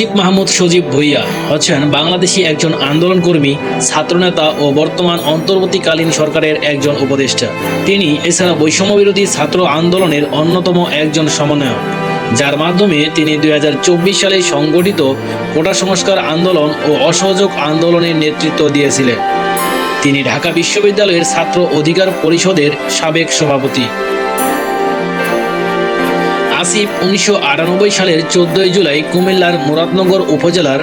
আসিফ মাহমুদ সজীব ভুইয়া হচ্ছেন বাংলাদেশি একজন আন্দোলনকর্মী, ছাত্রনেতা ও বর্তমান অন্তর্বর্তীকালীন সরকারের একজন উপদেষ্টা। তিনি এছাড়া বৈষম্য বিরোধী ছাত্র আন্দোলনের অন্যতম একজন সমন্বয়ক। যার মাধ্যমে তিনি দুই হাজার চব্বিশ সালে সংগঠিত কোটা সংস্কার আন্দোলন ও অসহযোগ আন্দোলনের নেতৃত্ব দিয়েছিলেন। তিনি ঢাকা বিশ্ববিদ্যালয়ের ছাত্র অধিকার পরিষদের সাবেক সভাপতি। আসিফ উনিশশো আটানব্বই সালের চোদ্দই জুলাই কুমিল্লার মুরাদনগর উপজেলার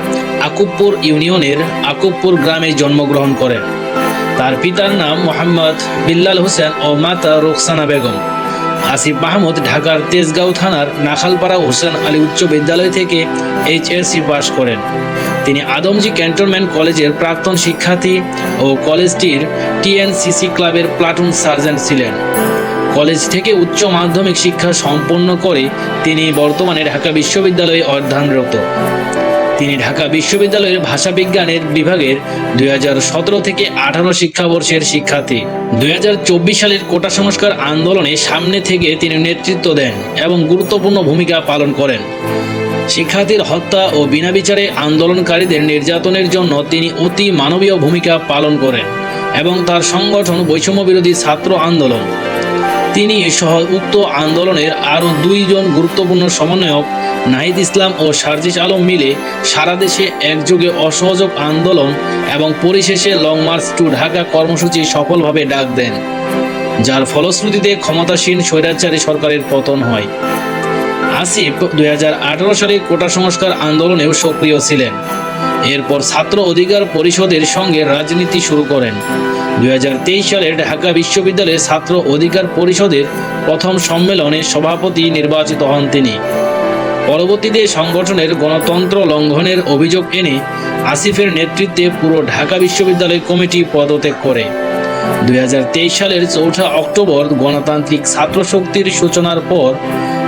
আকুবপুর ইউনিয়নের আকুবপুর গ্রামে জন্মগ্রহণ করেন। তার পিতার নাম মোহাম্মদ বিল্লাল হোসেন ও মাতা রোকসানা বেগম। আসিফ মাহমুদ ঢাকার তেজগাঁও থানার নাখালপাড়া হোসেন আলী উচ্চ বিদ্যালয় থেকে এইচএসসি পাশ করেন। তিনি আদমজি ক্যান্টনমেন্ট কলেজের প্রাক্তন শিক্ষার্থী ও কলেজটির টিএনসিসি ক্লাবের প্লাটুন সার্জেন্ট ছিলেন। কলেজ থেকে উচ্চ মাধ্যমিক শিক্ষা সম্পন্ন করে তিনি বর্তমানে ঢাকা বিশ্ববিদ্যালয়ে অধ্যয়নরত। তিনি ঢাকা বিশ্ববিদ্যালয়ের ভাষা বিজ্ঞানের বিভাগের দুই হাজার সতেরো থেকে আঠারো শিক্ষাবর্ষের শিক্ষার্থী। দুই চব্বিশ সালের কোটা সংস্কার আন্দোলনে সামনে থেকে তিনি নেতৃত্ব দেন এবং গুরুত্বপূর্ণ ভূমিকা পালন করেন। শিক্ষার্থীর হত্যা ও বিনা বিচারে আন্দোলনকারীদের নির্যাতনের জন্য তিনি অতি মানবীয় ভূমিকা পালন করেন এবং তার সংগঠন বৈষম্য বিরোধী ছাত্র আন্দোলন। তিনি সহ উক্ত আন্দোলনের আরও দুইজন গুরুত্বপূর্ণ সমন্বয়ক, নাহিদ ইসলাম ও সার্জিস আলম মিলে সারা দেশে একযোগে অসহযোগ আন্দোলন এবং পরিশেষে লং মার্চ টু ঢাকা কর্মসূচি সফলভাবে ডাক দেন, যার ফলশ্রুতিতে ক্ষমতাসীন স্বৈরাচারী সরকারের পতন হয়। আসিফ দুই হাজার আঠারো সালে কোটা সংস্কার আন্দোলনেও সক্রিয় ছিলেন। এরপর ছাত্র অধিকার পরিষদের সঙ্গে রাজনীতি শুরু করেন। দুই সালে ঢাকা বিশ্ববিদ্যালয়ের ছাত্র অধিকার পরিষদের প্রথম সম্মেলনে সভাপতি নির্বাচিত হন তিনি। পরবর্তীতে সংগঠনের গণতন্ত্র লঙ্ঘনের অভিযোগ এনে আসিফের নেতৃত্বে পুরো ঢাকা বিশ্ববিদ্যালয় কমিটি পদত্যাগ করে। দুই হাজার তেইশ সালের চৌঠা অক্টোবর গণতান্ত্রিক ছাত্র শক্তির সূচনার পর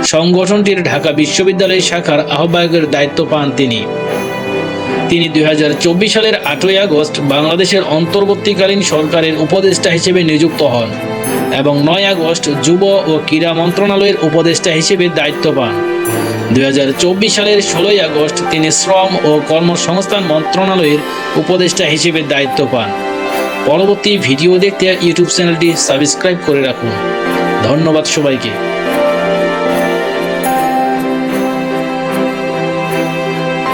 সংগঠনটির ঢাকা বিশ্ববিদ্যালয় শাখার আহ্বায়কের দায়িত্ব পান তিনি। তিনি দু হাজার চব্বিশ সালের আটই আগস্ট বাংলাদেশের অন্তর্বর্তীকালীন সরকারের উপদেষ্টা হিসেবে নিযুক্ত হন এবং নয় আগস্ট যুব ও ক্রীড়া মন্ত্রণালয়ের উপদেষ্টা হিসেবে দায়িত্ব পান। দু হাজার চব্বিশ সালের ষোলোই আগস্ট তিনি শ্রম ও কর্মসংস্থান মন্ত্রণালয়ের উপদেষ্টা হিসেবে দায়িত্ব পান। পরবর্তী ভিডিও দেখতে ইউটিউব চ্যানেলটি সাবস্ক্রাইব করে রাখুন। ধন্যবাদ সবাইকে।